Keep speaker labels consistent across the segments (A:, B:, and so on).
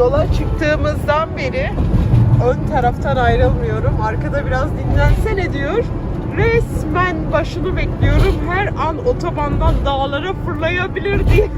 A: yola çıktığımızdan beri ön taraftan ayrılmıyorum. Arkada biraz dinlensene diyor. Resmen başını bekliyorum. Her an otobandan dağlara fırlayabilir diye.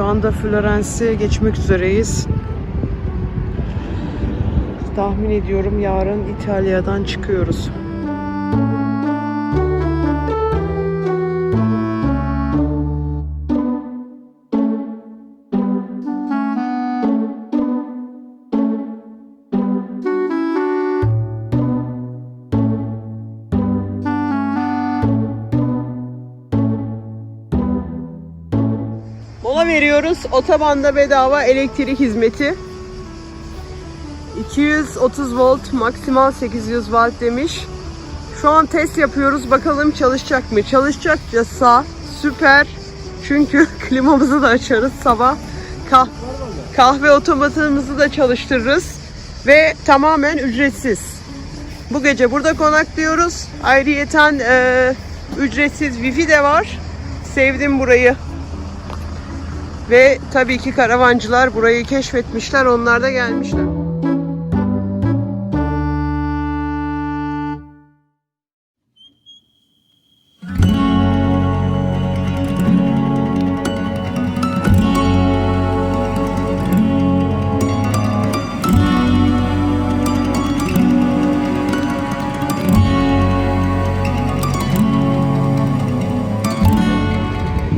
A: Şu anda Florence'e geçmek üzereyiz. Tahmin ediyorum yarın İtalya'dan çıkıyoruz. Veriyoruz. Otobanda bedava elektrik hizmeti. 230 volt, maksimal 800 volt demiş. Şu an test yapıyoruz. Bakalım çalışacak mı? Çalışacaksa süper. Çünkü klimamızı da açarız sabah. Kah kahve otomatımızı da çalıştırırız. Ve tamamen ücretsiz. Bu gece burada konaklıyoruz. Ayrıyeten e, ücretsiz wifi de var. Sevdim burayı. Ve tabii ki karavancılar burayı keşfetmişler. Onlar da gelmişler.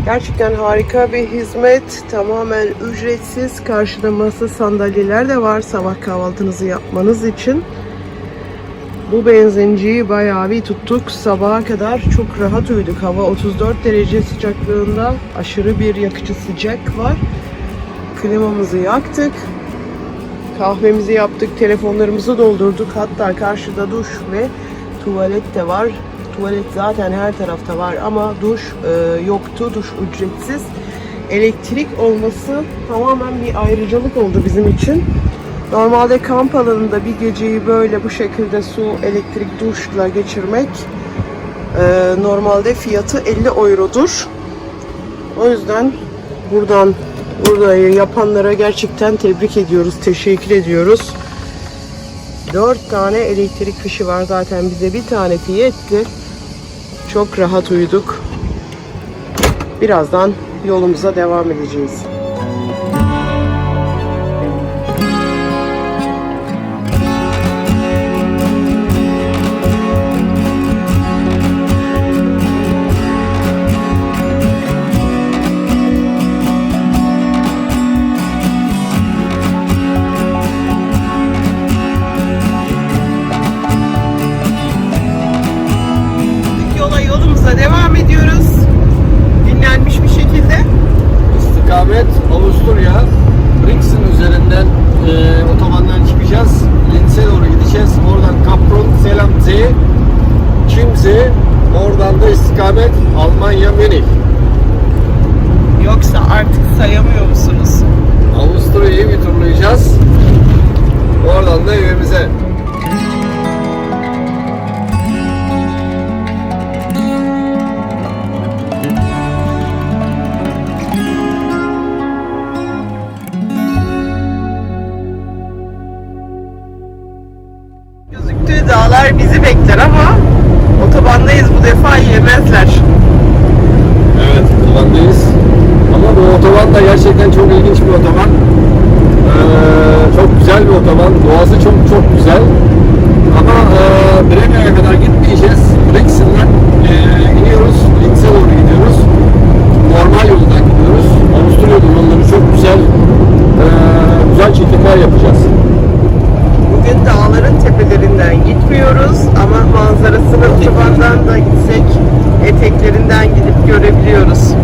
A: Gerçekten harika bir hizmet. Tamamen ücretsiz. Karşıda masa sandalyeler de var sabah kahvaltınızı yapmanız için. Bu benzinciyi bayağı bir tuttuk. Sabaha kadar çok rahat uyuduk. Hava 34 derece sıcaklığında. Aşırı bir yakıcı sıcak var. Klimamızı yaktık. Kahvemizi yaptık. Telefonlarımızı doldurduk. Hatta karşıda duş ve tuvalet de var. Tuvalet zaten her tarafta var ama duş e, yoktu. Duş ücretsiz. Elektrik olması tamamen bir ayrıcalık oldu bizim için. Normalde kamp alanında bir geceyi böyle bu şekilde su, elektrik, duşla geçirmek e, normalde fiyatı 50 eurodur. O yüzden buradan burayı yapanlara gerçekten tebrik ediyoruz, teşekkür ediyoruz. 4 tane elektrik fişi var zaten bize bir tanesi yetti. Çok rahat uyuduk. Birazdan yolumuza devam edeceğiz.
B: Oradan da istikamet Almanya Münih.
A: Yoksa artık sayamıyor musunuz?
B: Avusturya'yı bir turlayacağız. Güzel bir otoban. Doğası çok çok güzel. Ama e, Bremen'e kadar gitmeyeceğiz. Brixen'den e, iniyoruz. Linz'e doğru gidiyoruz. Normal yoldan gidiyoruz. Avusturya yolları çok güzel. E, güzel çekimler yapacağız.
A: Bugün dağların tepelerinden gitmiyoruz ama manzarasını otobandan da gitsek eteklerinden gidip görebiliyoruz.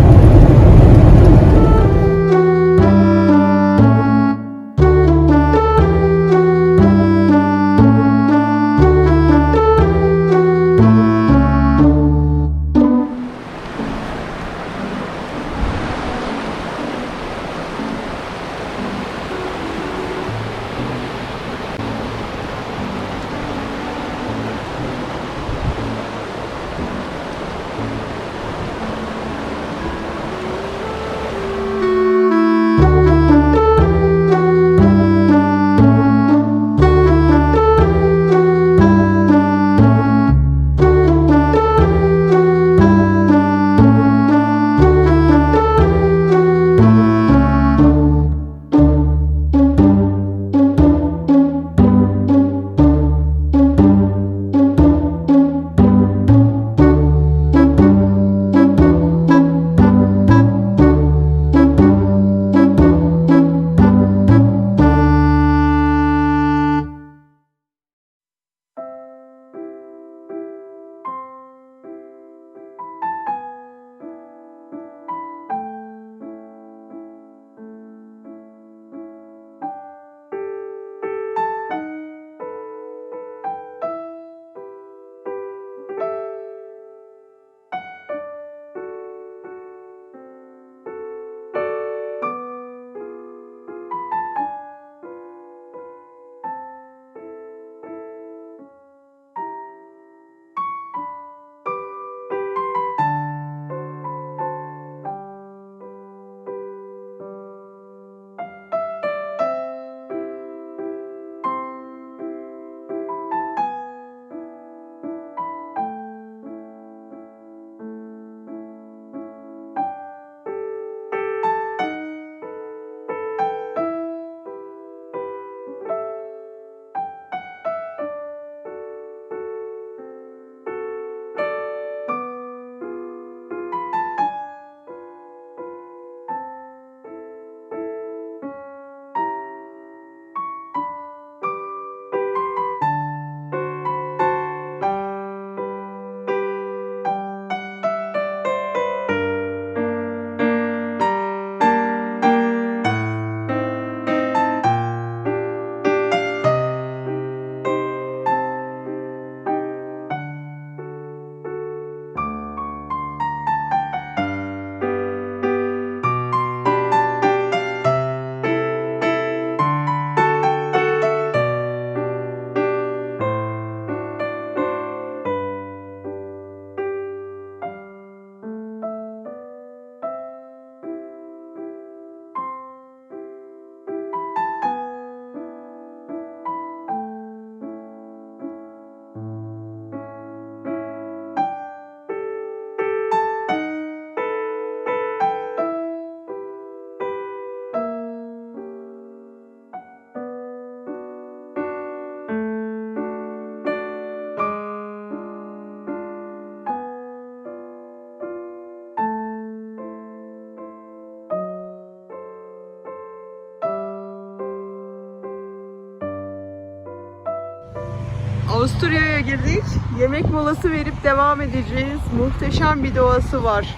A: Avusturya'ya girdik. Yemek molası verip devam edeceğiz. Muhteşem bir doğası var.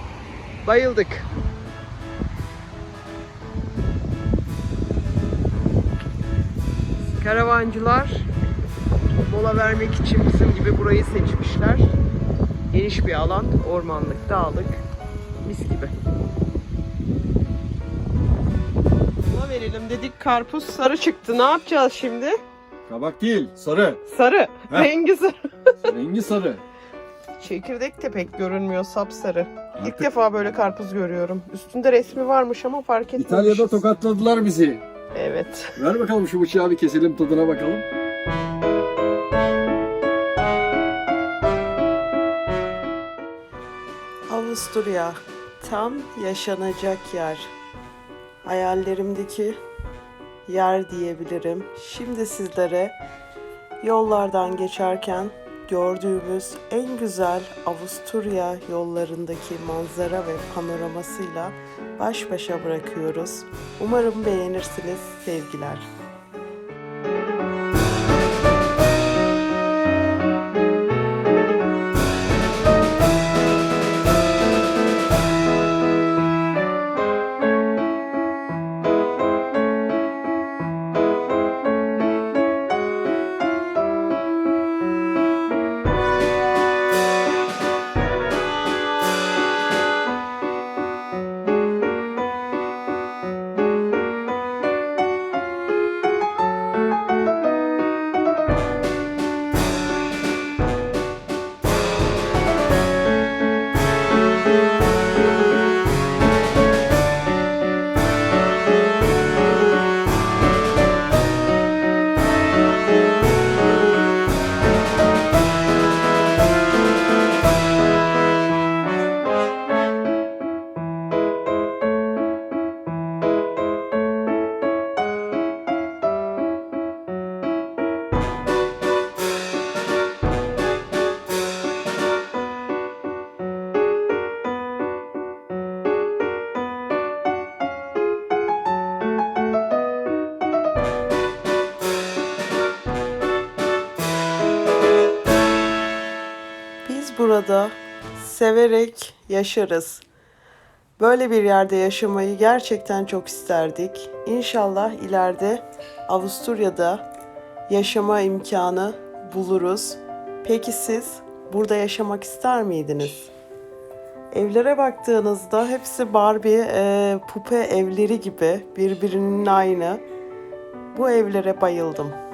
A: Bayıldık. Karavancılar mola vermek için bizim gibi burayı seçmişler. Geniş bir alan, ormanlık, dağlık, mis gibi. Mola verelim dedik. Karpuz sarı çıktı. Ne yapacağız şimdi?
B: Kabak değil, sarı.
A: Sarı.
B: Heh.
A: Rengi sarı.
B: Rengi sarı.
A: Çekirdek de pek görünmüyor sapsarı. İlk
B: Artık
A: defa böyle karpuz görüyorum. Üstünde resmi varmış ama fark etmemişiz.
B: İtalya'da tokatladılar bizi.
A: Evet.
B: Ver bakalım şu bıçağı bir keselim tadına bakalım.
A: Avusturya tam yaşanacak yer. Hayallerimdeki yer diyebilirim. Şimdi sizlere yollardan geçerken gördüğümüz en güzel Avusturya yollarındaki manzara ve panoramasıyla baş başa bırakıyoruz. Umarım beğenirsiniz. Sevgiler. Burada severek yaşarız. Böyle bir yerde yaşamayı gerçekten çok isterdik. İnşallah ileride Avusturya'da yaşama imkanı buluruz. Peki siz burada yaşamak ister miydiniz? Evlere baktığınızda hepsi Barbie e, pupe evleri gibi birbirinin aynı. Bu evlere bayıldım.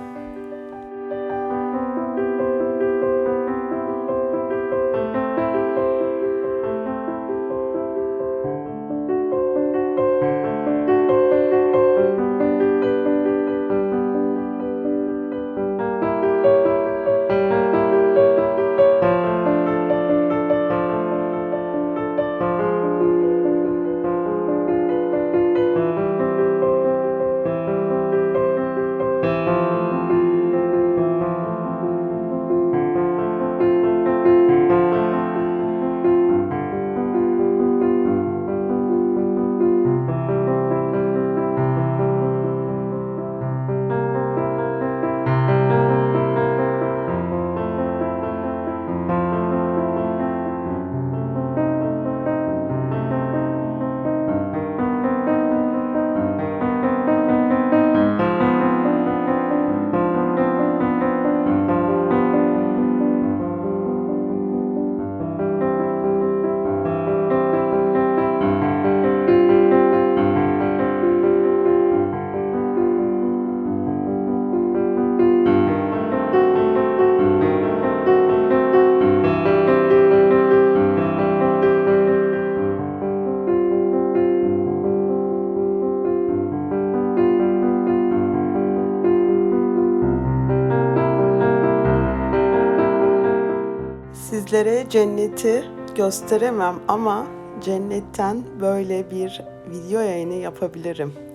A: Cenneti gösteremem ama cennetten böyle bir video yayını yapabilirim.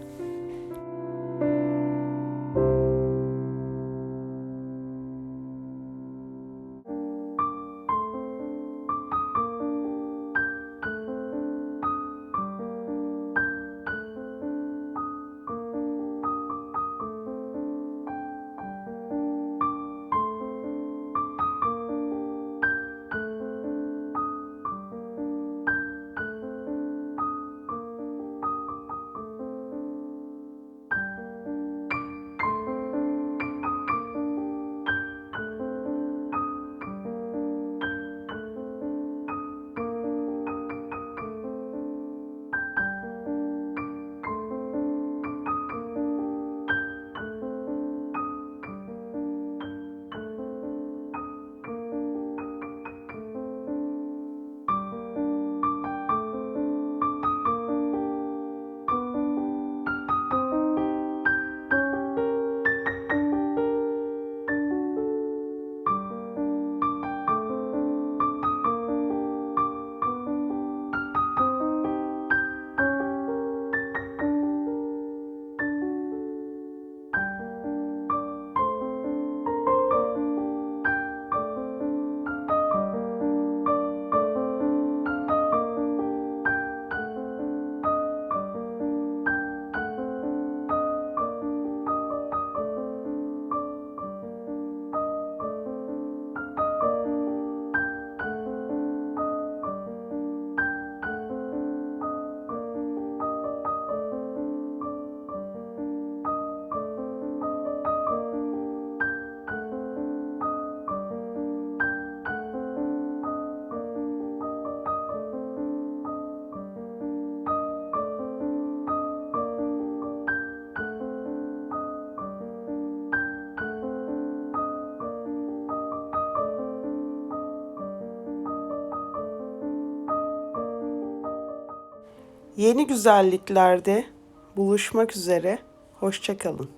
A: Yeni güzelliklerde buluşmak üzere. Hoşçakalın.